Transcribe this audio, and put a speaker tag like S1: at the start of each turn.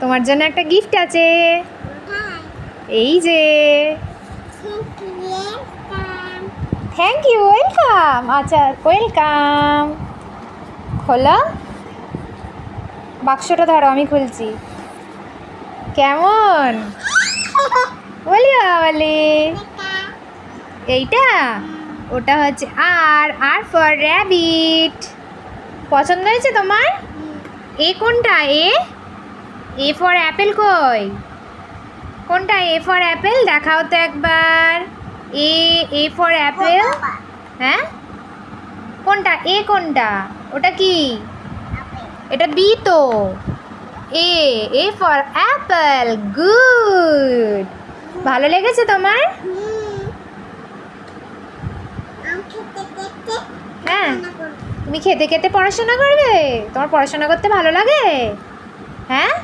S1: তোমার জন্য একটা গিফট আছে। এই যে। থ্যাংক ইউ ওয়েলকাম আচ্ছা ওয়েলকাম খোলা। বাক্সটা ধরো আমি খুলছি। কেমন? বলি। বলি এইটা? ওটা হচ্ছে আর আর ফর র্যাবিট পছন্দ হয়েছে তোমার? এ কোনটা? এ? এ ফর অ্যাপেল কই? কোনটা এ ফর অ্যাপেল দেখাও তো একবার। এ এ ফর অ্যাপেল হ্যাঁ? কোনটা? এ কোনটা? ওটা কি? এটা বি তো। A A for apple good ভালো লেগেছে তোমার? হ্যাঁ। তুমি খেতে খেতে পড়াশোনা করবে? তোমার পড়াশোনা করতে ভালো লাগে? হ্যাঁ?